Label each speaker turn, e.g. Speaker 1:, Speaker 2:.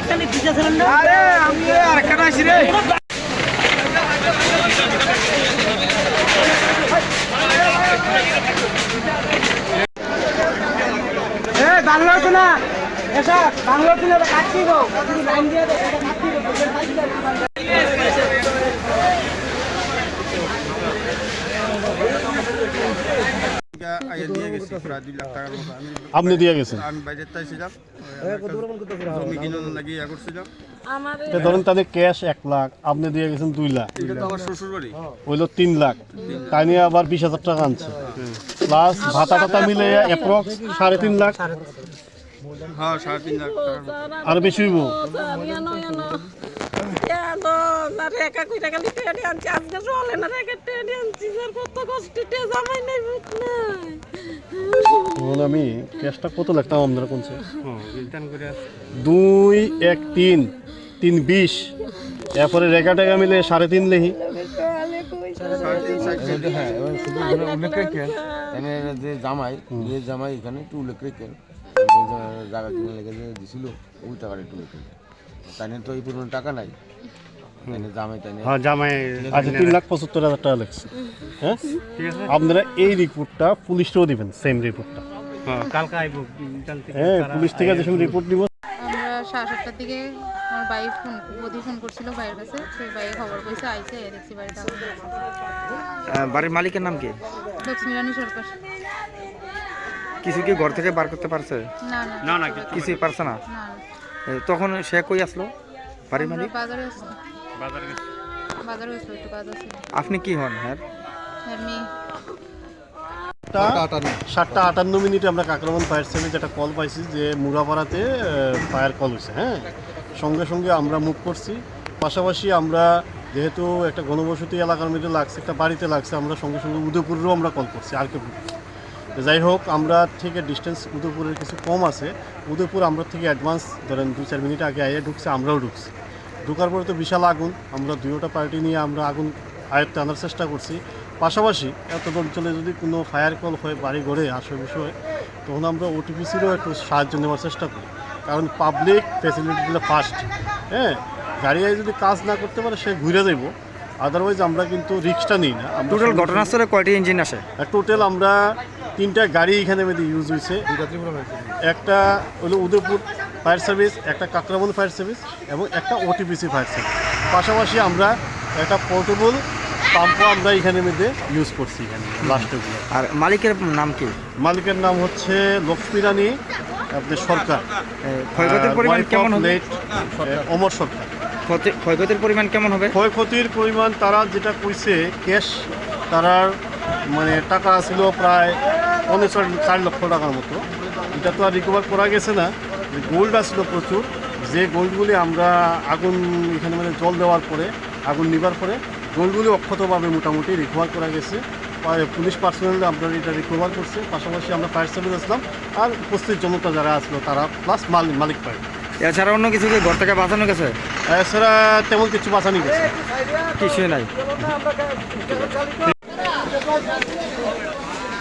Speaker 1: একটা তিনটা সিলিন্ডার
Speaker 2: আরে আমি আর কেন আসি রে এ বাংলা হচ্ছে না। এসা বাংলা কাটছি গো। লাইন দিয়ে
Speaker 3: আপনি গেছেন?
Speaker 4: আমি তাই ছিলাম জমি নাকি ইয়া করছিলাম।
Speaker 3: তাদের ক্যাশ এক লাখ আপনি দিয়ে গেছেন দুই লাখ।
Speaker 4: এটা তো আমার শ্বশুর বাড়ি।
Speaker 3: হইল তিন লাখ। তাই নিয়ে আবার বিশ হাজার টাকা আনছে। প্লাস ভাতা টাতা মিলে অ্যাপ্রক্স সাড়ে তিন লাখ।
Speaker 4: হ্যাঁ সাড়ে তিন লাখ
Speaker 3: আর বেশি হইব?
Speaker 1: রেখা রেখা
Speaker 3: আমি ক্যাশটা কত লাগতাম আপনারা কোনছে? দুই এক তিন তিন বিশ। এরপরে রেখা টেকা মিলে সাড়ে তিন লেহি
Speaker 4: সাড়ে তিন ষাট
Speaker 5: হ্যাঁ জামাই যে জামাই এখানে একটু উল্লেখ জা- জায়গা কিনে লেগে যে দিছিল ওই টাকাটা একটু তাই তো এই পরিমাণ টাকা নাই। জামাই তাই
Speaker 3: হ্যাঁ জামাই আচ্ছা তিন লাখ পঁচাত্তর হাজার টাকা লাগছে হ্যাঁ? আপনারা এই রিপোর্টটা দিবেন সেম রিপোর্টটা হ্যাঁ পুলিশ থেকে যে রিপোর্ট দিব
Speaker 6: আমরা সাড়ে সাতটার দিকে আমার ভাই ফোন বদি ফোন করছিল ভাইয়ের কাছে। সেই খবর দেখছি বাড়িতে।
Speaker 2: বাড়ির মালিকের নাম কি?
Speaker 6: সরকার।
Speaker 2: কিছু কি ঘর থেকে বার করতে পারছে?
Speaker 6: না না। না
Speaker 2: কিছুই পারছে না। তখন সে কই আসলো? বাড়ির মালিক?
Speaker 6: বাজারে আসছি বাজারে আসলো একটু কাজ আছে।
Speaker 2: আপনি কি হন হ্যাঁ?
Speaker 3: সাতটা আটান্ন। মিনিটে আমরা কাকরামন ফায়ার সার্ভিস একটা কল পাইছি যে মুরাপাড়াতে ফায়ার কল হয়েছে হ্যাঁ? সঙ্গে সঙ্গে আমরা মুভ করছি। পাশাপাশি আমরা যেহেতু একটা ঘনবসতি এলাকার মধ্যে লাগছে একটা বাড়িতে লাগছে আমরা সঙ্গে সঙ্গে উদয়পুরেরও আমরা কল করছি আর কে যাই হোক আমরা থেকে ডিস্টেন্স উদয়পুরের কিছু কম আছে। উদয়পুর আমরা থেকে অ্যাডভান্স ধরেন দু চার মিনিট আগে আইয়া ঢুকছে আমরাও ঢুকছি। ঢুকার পরে তো বিশাল আগুন আমরা দুইটা পার্টি নিয়ে আমরা আগুন আয়ত্তে আনার চেষ্টা করছি। পাশাপাশি এত অঞ্চলে যদি কোনো ফায়ার কল হয় বাড়ি ঘরে আসে বিষয় তখন আমরা ওটিপিসিরও একটু সাহায্য নেওয়ার চেষ্টা করি। কারণ পাবলিক ফেসিলিটিগুলো ফার্স্ট হ্যাঁ? গাড়ি যদি কাজ না করতে পারে সে ঘুরে যাইব। আদারওয়াইজ আমরা কিন্তু রিক্সটা নিই না।
Speaker 2: টোটাল ঘটনাস্থলে কয়টি ইঞ্জিন আসে?
Speaker 3: টোটাল আমরা তিনটা গাড়ি এখানে মধ্যে ইউজ হয়েছে। একটা হলো উদয়পুর ফায়ার সার্ভিস একটা কাকরাবন ফায়ার সার্ভিস এবং একটা ওটিপিসি ফায়ার সার্ভিস পাশাপাশি আমরা একটা পোর্টেবল পাম্পও আমরা এখানে মধ্যে ইউজ করছি এখানে লাস্টেগুলো
Speaker 2: আর মালিকের নাম কি?
Speaker 3: মালিকের নাম হচ্ছে লক্ষ্মী রানী আপনার সরকার
Speaker 2: ক্ষয়ক্ষতির পরিমাণ কেমন হবে?
Speaker 3: অমর সরকার।
Speaker 2: ক্ষতি- ক্ষয়ক্ষতির পরিমাণ কেমন হবে?
Speaker 3: ক্ষয়ক্ষতির পরিমাণ তারা যেটা কইছে ক্যাশ তারার মানে টাকা ছিল প্রায় পনেরো চার লক্ষ টাকার মতো। এটা তো আর রিকভার করা গেছে না। গোল্ড আসছিল প্রচুর। যে গোল্ডগুলি আমরা আগুন এখানে মানে জল দেওয়ার পরে আগুন নিবার পরে গোল্ডগুলি অক্ষতভাবে মোটামুটি রিকভার করা গেছে। পুলিশ পার্সোনাল আমরা এটা রিকভার করছে। পাশাপাশি আমরা ফায়ার সার্ভিস আসলাম। আর উপস্থিত জনতা যারা আসলো তারা প্লাস মালিক মালিক পায়।
Speaker 2: এছাড়া অন্য কিছু কি ঘর থেকে বাঁচানো গেছে?
Speaker 3: এছাড়া তেমন কিছু বাঁচানি গেছে।
Speaker 2: কিছুই নাই।